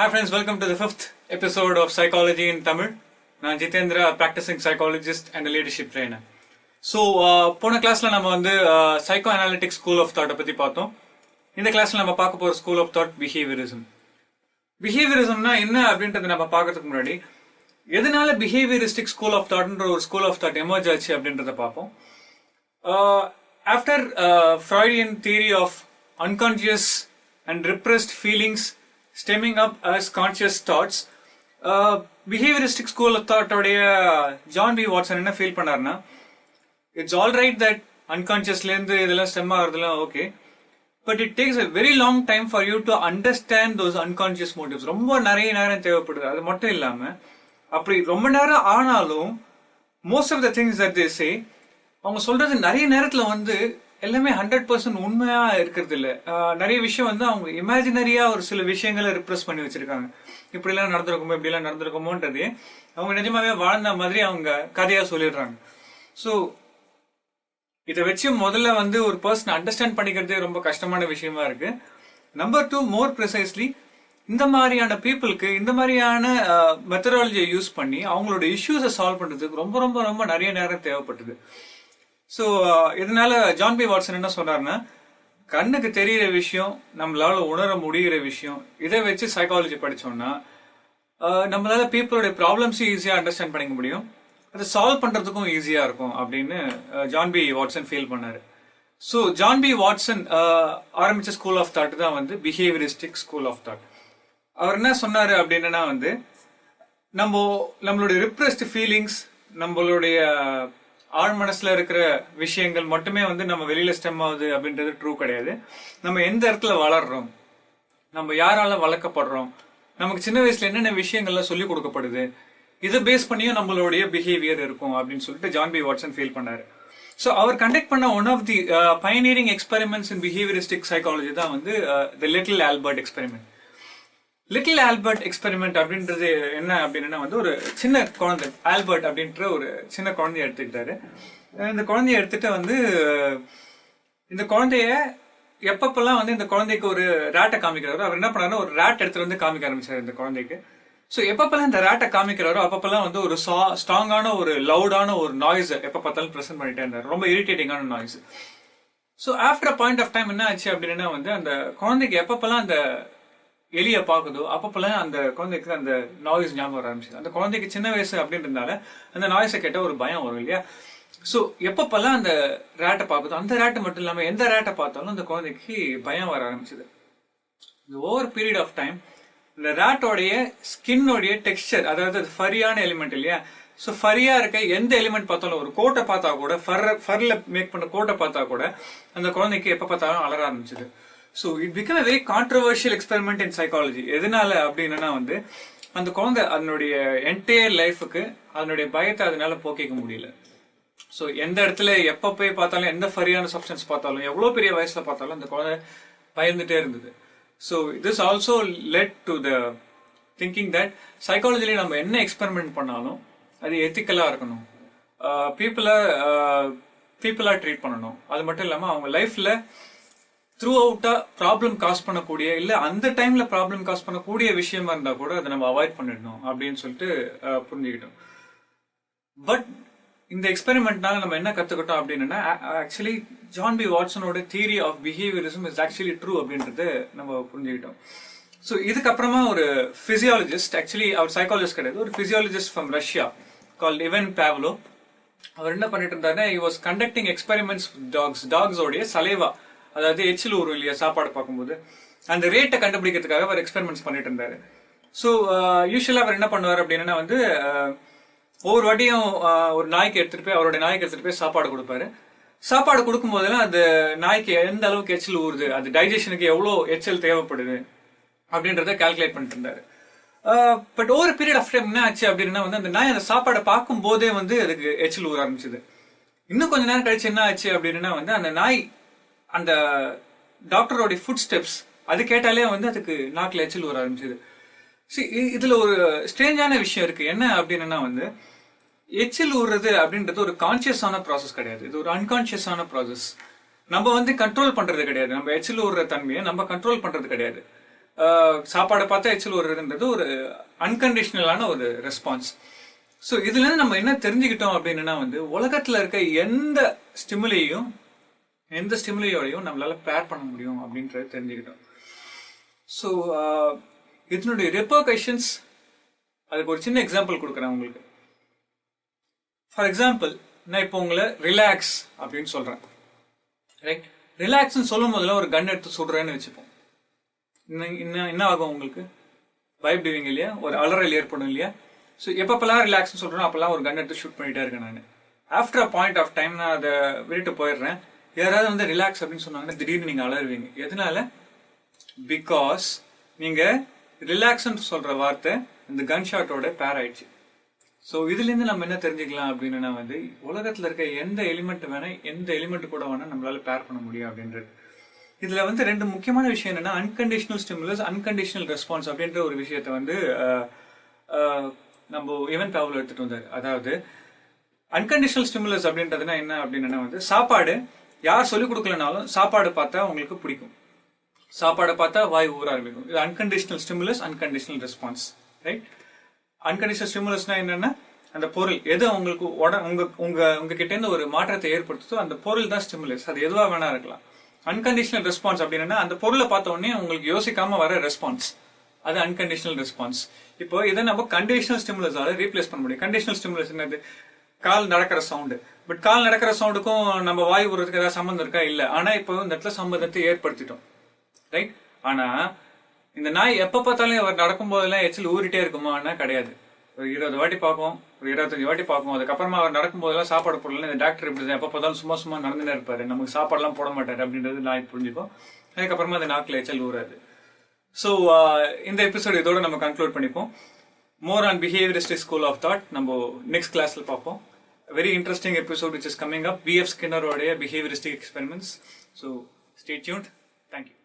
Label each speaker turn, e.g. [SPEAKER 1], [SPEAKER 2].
[SPEAKER 1] Hi friends, welcome to the fifth episode of Psychology in Tamil. நான் Jitendra practising psychologist and leadership trainer so போன கிளாஸ்ல நம்ம வந்து psycho analytic school of தாட்டை பத்தி பார்த்தோம். இந்த கிளாஸ்ல நம்ம பார்க்க போற ஸ்கூல் ஆஃப் தாட் பிஹேவியரிசம் பிஹேவியரிசம்னா என்ன அப்படின்றத நம்ம பார்க்கறதுக்கு முன்னாடி எதனால பிஹேவியரிஸ்டிக் ஸ்கூல் ஆஃப் தாட்ன்ற ஒரு ஸ்கூல் ஆஃப் தாட் எமர்ஜ் ஆச்சு அப்படின்றத பார்ப்போம். After Freudian theory of unconscious and repressed feelings stemming up as conscious thoughts behaviouristic school of தாட்டோடைய John B Watson என்ன ஃபீல் பண்ணாருன்னா இட்ஸ் ஆல் ரைட் தட் அன்கான்சியஸ்லேருந்து இதெல்லாம் stem ஆகிறதுலாம் okay but it takes a very long time for you to understand those unconscious motives ரொம்ப நிறைய நேரம் தேவைப்படுது. அது மட்டும் இல்லாமல் அப்படி ரொம்ப நேரம் ஆனாலும் most of the things that they say அவங்க சொல்றது நிறைய நேரத்தில் வந்து எல்லாமே ஹண்ட்ரட் பர்சன்ட் உண்மையா இருக்கிறது இல்ல. நிறைய விஷயம் வந்து அவங்க இமேஜினரியா ஒரு சில விஷயங்களை ரிப்ரெஸ் பண்ணி வச்சிருக்காங்க. இப்படி எல்லாம் நடந்திருக்குமோ இப்படி எல்லாம் நடந்திருக்குமோன்றது அவங்க நிஜமாவே வாழ்ந்த மாதிரி அவங்க கதையா சொல்லிடுறாங்க. ஸோ இதை வச்சு முதல்ல வந்து ஒரு பர்சன் அண்டர்ஸ்டாண்ட் பண்ணிக்கிறதே ரொம்ப கஷ்டமான விஷயமா இருக்கு. நம்பர் டூ மோர் ப்ரிசைஸ்லி இந்த மாதிரியான பீப்புளுக்கு இந்த மாதிரியான மெத்தடாலஜியை யூஸ் பண்ணி அவங்களோட இஷ்யூஸை சால்வ் பண்றதுக்கு ரொம்ப ரொம்ப ரொம்ப நிறைய நேரம் தேவைப்பட்டது. ஸோ uh, இதனால ஜான் பி வாட்சன் என்ன சொன்னார்னா கண்ணுக்கு தெரியிற விஷயம் நம்மளால உணர முடிகிற விஷயம் இதை வச்சு சைக்காலஜி படிச்சோம்னா uh, நம்மளால பீப்புளுடைய ப்ராப்ளம்ஸையும் ஈஸியாக அண்டர்ஸ்டாண்ட் பண்ணிக்க முடியும். அதை சால்வ் பண்ணுறதுக்கும் ஈஸியாக இருக்கும் அப்படின்னு John B John B Watson feel பண்ணார். ஸோ ஜான் பி வாட்சன் ஆரம்பித்த ஸ்கூல் ஆஃப் தாட் தான் வந்து பிஹேவியரிஸ்டிக் ஸ்கூல் ஆஃப் தாட் அவர் என்ன சொன்னார் அப்படின்னா வந்து நம்ம நம்மளுடைய ரிப்ரெஸ்ட் ஃபீலிங்ஸ் நம்மளுடைய ஆழ் மனசுல இருக்கிற விஷயங்கள் மட்டுமே வந்து நம்ம வெளியில ஸ்டெம் ஆகுது அப்படின்றது ட்ரூ கிடையாது. நம்ம எந்த இடத்துல வளர்றோம்? நம்ம யாரால வளர்க்கப்படுறோம்? நமக்கு சின்ன வயசுல என்னென்ன விஷயங்கள்லாம் சொல்லி கொடுக்கப்படுது? இதை பேஸ் பண்ணியும் நம்மளுடைய பிஹேவியர் இருக்கும் அப்படின்னு சொல்லிட்டு ஜான் பி வாட்சன் ஃபீல் பண்ணாரு. ஸோ அவர் கண்டக்ட் பண்ண one of the pioneering experiments in behaviouristic psychology தான் வந்து the little Albert experiment little Albert experiment அப்படின்றது என்ன அப்படின்னா வந்து ஒரு சின்ன குழந்தை. ஆல்பர்ட் அப்படின்ற ஒரு சின்ன குழந்தைய எடுத்துக்கிட்டாரு. இந்த குழந்தைய எடுத்துட்டு வந்து இந்த குழந்தைய எப்பப்பெல்லாம் வந்து இந்த குழந்தைக்கு ஒரு ரேட்டை காமிக்கிறாரோ அவர் என்ன பண்ணாருன்னா ஒரு ரேட் எடுத்துட்டு வந்து காமிக்க ஆரம்பிச்சாரு இந்த குழந்தைக்கு. ஸோ எப்பப்பெல்லாம் இந்த ரேட்டை காமிக்கிறாரோ அப்பப்பெல்லாம் வந்து ஒரு சா ஸ்ட்ராங்கான ஒரு லவுடான ஒரு நாய்ஸ் எப்போ பார்த்தாலும் ப்ரெசென்ட் பண்ணிட்டே இருந்தார். ரொம்ப இரிட்டேட்டிங்கான noise so after point of time என்ன ஆச்சு அப்படின்னா வந்து அந்த குழந்தைக்கு எப்பப்பெல்லாம் அந்த எலியை பார்க்குதோ அப்பப்பெல்லாம் அந்த குழந்தைக்கு அந்த நாய்ஸ் ஞாபகம் வர ஆரம்பிச்சது. அந்த குழந்தைக்கு சின்ன வயசு அப்படின்றதுனால அந்த நாய்ஸை கேட்ட ஒரு பயம் வரும் இல்லையா? ஸோ எப்பப்பெல்லாம் அந்த ரேட்டை பார்க்குதோ அந்த ரேட்டை மட்டும் இல்லாமல் எந்த ரேட்டை பார்த்தாலும் அந்த குழந்தைக்கு பயம் வர ஆரம்பிச்சது. இந்த ஓவர் பீரியட் ஆஃப் டைம் இந்த ரேட்டோடைய ஸ்கின்னோடைய டெக்ஸ்டர் அதாவது அது ஃபரியான எலிமெண்ட் இல்லையா? ஸோ ஃபரியா இருக்க எந்த எலிமெண்ட் பார்த்தாலும் ஒரு கோட்டை பார்த்தா கூட ஃபர் ஃபர்ல மேக் பண்ண கோட்டை பார்த்தா கூட அந்த குழந்தைக்கு எப்போ பார்த்தாலும் அலர ஆரம்பிச்சது. So it become a very controversial experiment in psychology எதனால அப்படின்னா வந்து அந்த குழந்தை அதனுடைய என்டையர் லைஃபுக்கு அதனுடைய பயத்தை அதனால போக்கிக்க முடியல. ஸோ எந்த இடத்துல எப்போ போய் பார்த்தாலும் எந்த ஃபரியான சப்ஸ்டன்ஸ் பார்த்தாலும் எவ்வளோ பெரிய வயசில் பார்த்தாலும் அந்த குழந்தை பயந்துட்டே இருந்தது. So this also led to the thinking that சைக்காலஜிலே நம்ம என்ன எக்ஸ்பெரிமெண்ட் பண்ணாலும் அது எத்திக்கலாக இருக்கணும். பீப்புளை பீப்புளாக ட்ரீட் பண்ணணும். அது மட்டும் இல்லாமல் அவங்க லைஃப்பில் த்ரூ அவுட்டா ப்ராப்ளம் காஸ் பண்ணக்கூடிய இல்ல அந்த டைம்ல ப்ராப்ளம் காஸ் பண்ணக்கூடிய விஷயமா இருந்தா கூட அதை நம்ம அவாய்ட் பண்ணிடணும் அப்படின்னு சொல்லிட்டு புரிஞ்சுக்கிட்டோம். பட் இந்த எக்ஸ்பெரிமெண்ட்னால நம்ம என்ன கத்துக்கிட்டோம் அப்படின்னா actually John B வாட்சனோட theory of behaviourism is actually true அப்படின்றது நம்ம புரிஞ்சுக்கிட்டோம். ஸோ இதுக்கப்புறமா ஒரு பிசியாலஜிஸ்ட் ஆக்சுவலி அவர் சைக்காலஜிஸ்ட் கிடையாது ஒரு பிசியாலஜிஸ்ட் ஃப்ரம் ரஷ்யா கால் இவன் பேவ்லோ அவர் என்ன பண்ணிட்டு இருந்தாருன்னா he was conducting experiments dogs டாக்ஸோடைய சலேவா அதாவது எச்சில் ஊரும் இல்லையா சாப்பாடு பார்க்கும்போது. அந்த ரேட்டை கண்டுபிடிக்கிறதுக்காக அவர் எக்ஸ்பெரிமெண்ட்ஸ் பண்ணிட்டு இருந்தாரு. ஸோ யூஸ்வலாக uh, அவர் என்ன பண்ணுவார் அப்படின்னா வந்து uh, ஒவ்வொரு வாட்டியும் uh, ஒரு நாய்க்கு எடுத்துட்டு போய் அவருடைய நாய்க்கு எடுத்துட்டு போய் சாப்பாடு கொடுப்பாரு. சாப்பாடு கொடுக்கும் போதெல்லாம் அந்த நாய்க்கு எந்த அளவுக்கு எச்சில் ஊறுது அது டைஜஷனுக்கு எவ்வளோ எச்சில் தேவைப்படுது அப்படின்றத கால்குலேட் பண்ணிட்டு இருந்தாரு. But over period of time என்ன ஆச்சு அப்படின்னா வந்து அந்த நாய் அந்த சாப்பாடை பார்க்கும் போதே வந்து அதுக்கு எச்சில் ஊற ஆரம்பிச்சது. இன்னும் கொஞ்ச நேரம் கழிச்சு என்ன ஆச்சு அப்படின்னா வந்து அந்த நாய் அந்த டாக்டரோடைய ஃபுட் ஸ்டெப்ஸ் அது கேட்டாலே வந்து அதுக்கு நாக்கில் எச்சில் வர ஆரம்பிச்சது. சி இதில் ஒரு ஸ்ட்ரேஞ்சான விஷயம் இருக்குது என்ன அப்படின்னா வந்து எச்சில் ஊறுறது அப்படின்றது ஒரு கான்சியஸான ப்ராசஸ் கிடையாது. இது ஒரு அன்கான்சியஸான ப்ராசஸ் நம்ம வந்து கண்ட்ரோல் பண்ணுறது கிடையாது. நம்ம எச்சில் ஊறுற தன்மையை நம்ம கண்ட்ரோல் பண்ணுறது கிடையாது. சாப்பாடை பார்த்தா எச்சில் ஊறுறதுன்றது ஒரு அன்கண்டிஷனலான ஒரு ரெஸ்பான்ஸ் ஸோ இதுலேருந்து நம்ம என்ன தெரிஞ்சுக்கிட்டோம் அப்படின்னா வந்து உலகத்தில் இருக்க எந்த ஸ்டிமுலையும் எந்த ஸ்டிமுலையோடையும் நம்மளால பேர் பண்ண முடியும் அப்படின்றத தெரிஞ்சுக்கிட்டோம். ஸோ uh, இதனுடைய ரெப்பர்கஷன்ஸ் அதுக்கு ஒரு சின்ன எக்ஸாம்பிள் கொடுக்குறேன் உங்களுக்கு. ஃபார் எக்ஸாம்பிள் நான் இப்போ உங்களை ரிலாக்ஸ் அப்படின்னு சொல்கிறேன் ரைட் ரிலாக்ஸ்னு சொல்லும் போதில் ஒரு கன் எடுத்து சுடுறேன்னு வச்சுப்போம். இன்னும் இன்னும் என்ன ஆகும் உங்களுக்கு? பயப்படுவீங்க இல்லையா? ஒரு அலறல் ஏற்படும் இல்லையா? ஸோ எப்பப்பெல்லாம் ரிலாக்ஸ்னு சொல்கிறேன் அப்போல்லாம் ஒரு கன் எடுத்து ஷூட் பண்ணிகிட்டே இருக்கேன் நான். After a point of time நான் அதை விட்டுட்டு போயிடுறேன். யாராவது வந்து ரிலாக்ஸ் அப்படின்னு சொன்னாங்கன்னா திடீர்னு நீங்க அலறுவீங்க. எதனால? பிகாஸ் நீங்க ரிலாக்ஸ்ன்னு சொல்ற வார்த்தை இந்த கன் ஷாட்டோட பேர் ஆயிடுச்சு. ஸோ இதுலேருந்து நம்ம என்ன தெரிஞ்சுக்கலாம் அப்படின்னா வந்து உலகத்தில் இருக்க எந்த எலிமெண்ட் வேணா எந்த எலிமெண்ட் கூட வேணா நம்மளால பேர் பண்ண முடியும் அப்படின்றது. இதுல வந்து ரெண்டு முக்கியமான விஷயம் என்னன்னா அன்கண்டிஷனல் ஸ்டிமுலஸ் அன்கண்டிஷனல் ரெஸ்பான்ஸ் அப்படின்ற ஒரு விஷயத்த வந்து நம்ம ஈவன் பேவில் எடுத்துட்டு வந்தார். அதாவது அன்கண்டிஷனல் ஸ்டிமுலஸ் அப்படின்றதுனா என்ன அப்படின்னா வந்து சாப்பாடு யார் சொல்லிக் கொடுக்கலனாலும் சாப்பாடு பார்த்தா உங்களுக்கு பிடிக்கும். சாப்பாடை பார்த்தா வாய் ஊற ஆரம்பிக்கும். இது unconditional stimulus unconditional response right unconditional ஸ்டிமுலஸ்னா என்னன்னா அந்த பொருள் எது உங்களுக்கு உட உங்க உங்க உங்ககிட்ட இருந்து ஒரு மாற்றத்தை ஏற்படுத்துதோ அந்த பொருள் தான் ஸ்டிமுலஸ் அது எதுவா வேணா இருக்கலாம். அன்கண்டிஷனல் ரெஸ்பான்ஸ் அப்படின்னா அந்த பொருளை பார்த்த உடனே உங்களுக்கு யோசிக்காம வர ரெஸ்பான்ஸ் அது அன்கண்டிஷனல் ரெஸ்பான்ஸ் இப்போ இதை நம்ம கண்டிஷனல் ஸ்டிமுலஸால ரீப்ளேஸ் பண்ண முடியும். கண்டிஷனல் ஸ்டிமுலஸ் என்னது? கால் நடக்கிற சவுண்டு பட் கால் நடக்கிற சவுண்டுக்கும் நம்ம வாய் விடுறதுக்கு ஏதாவது சம்மந்தம் இருக்கா? இல்ல. ஆனா இப்போ இந்த இடத்துல சம்மந்தத்தை ஏற்படுத்திட்டோம். ரைட் ஆனா இந்த நாய் எப்ப பார்த்தாலும் அவர் நடக்கும் போதெல்லாம் எச்சில் ஊறிட்டே இருக்குமானா கிடையாது. ஒரு இருபது வாட்டி பார்ப்போம் ஒரு இருபத்தஞ்சு வாட்டி பார்ப்போம். அதுக்கப்புறமா அவர் நடக்கும் போதெல்லாம் சாப்பாடு போடல இந்த டாக்டர் இப்படி எப்ப பார்த்தாலும் சும்மா சும்மா நடந்துனே இருப்பாரு. நமக்கு சாப்பாடுலாம் போட மாட்டாரு அப்படின்றது நாய் புரிஞ்சுக்கும். அதுக்கப்புறமா அந்த நாக்கில் எச்சல் ஊறாது. ஸோ uh, இந்த எபிசோட் இதோட நம்ம கன்க்ளூட் பண்ணிப்போம். More on behaviouristic school of thought நம்ம நெக்ஸ்ட் கிளாஸ்ல பார்ப்போம். a very interesting episode which is coming up. B.F. Skinner or behavioristic Experiments. So stay tuned. Thank you.